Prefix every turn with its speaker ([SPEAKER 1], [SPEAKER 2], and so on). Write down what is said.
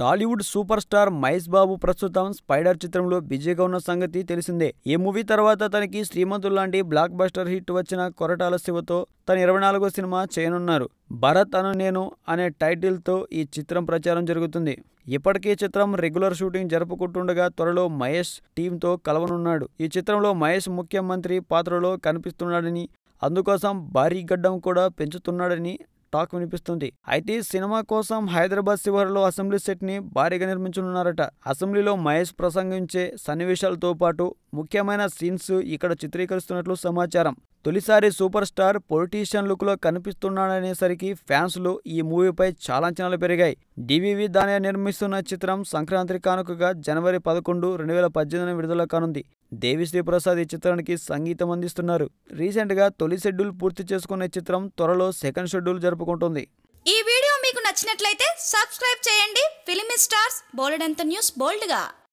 [SPEAKER 1] Tollywood super star Mahesh Babu ప్రస్తుతం స్పైడర్ చిత్రంలో బిజీగా ఉన్న సంగతి తెలిసిందే. ఈ మూవీ తర్వాత తనకి శ్రీమంతుడు లాంటి బ్లాక్ బస్టర్ హిట్ వచ్చిన కొరటాల శివతో తన ఇరవై నాలుగో సినిమా చేయనున్నారు. భరత్ అను నేను అనే టైటిల్తో ఈ చిత్రం ప్రచారం జరుగుతుంది. ఇప్పటికీ చిత్రం రెగ్యులర్ షూటింగ్ జరుపుకుంటుండగా త్వరలో మహేష్ టీంతో కలవనున్నాడు. ఈ చిత్రంలో మహేష్ ముఖ్యమంత్రి పాత్రలో కనిపిస్తున్నాడని అందుకోసం భారీ గడ్డం కూడా పెంచుతున్నాడని టాక్ వినిపిస్తుంది. అయితే సినిమా కోసం హైదరాబాద్ శివారులో అసెంబ్లీ సెట్ని భారీగా నిర్మించనున్నారట. అసెంబ్లీలో మహేష్ ప్రసంగించే సన్నివేశాలతో పాటు ముఖ్యమైన సీన్స్ ఇక్కడ చిత్రీకరిస్తున్నట్లు సమాచారం. తొలిసారి సూపర్ స్టార్ పొలిటీషియన్ లుక్లో కనిపిస్తున్నాడనేసరికి ఫ్యాన్స్లు ఈ మూవీపై చాలా అంచనాలు పెరిగాయి. డివివి దాని నిర్మిస్తున్న చిత్రం సంక్రాంతి కానుకగా జనవరి పదకొండు రెండు వేల పద్దెనిమిది విడుదల కానుంది. దేవిశ్రీ ప్రసాద్ ఈ చిత్రానికి సంగీతం అందిస్తున్నారు. రీసెంట్గా తొలి షెడ్యూల్ పూర్తి చేసుకున్న చిత్రం త్వరలో సెకండ్ షెడ్యూల్ జరుపుకుంటుంది.
[SPEAKER 2] ఈ వీడియో మీకు నచ్చినట్లయితే సబ్స్క్రైబ్ చేయండి. ఫిలిమి స్టార్స్ బోలెడంత న్యూస్ బోల్డ్గా.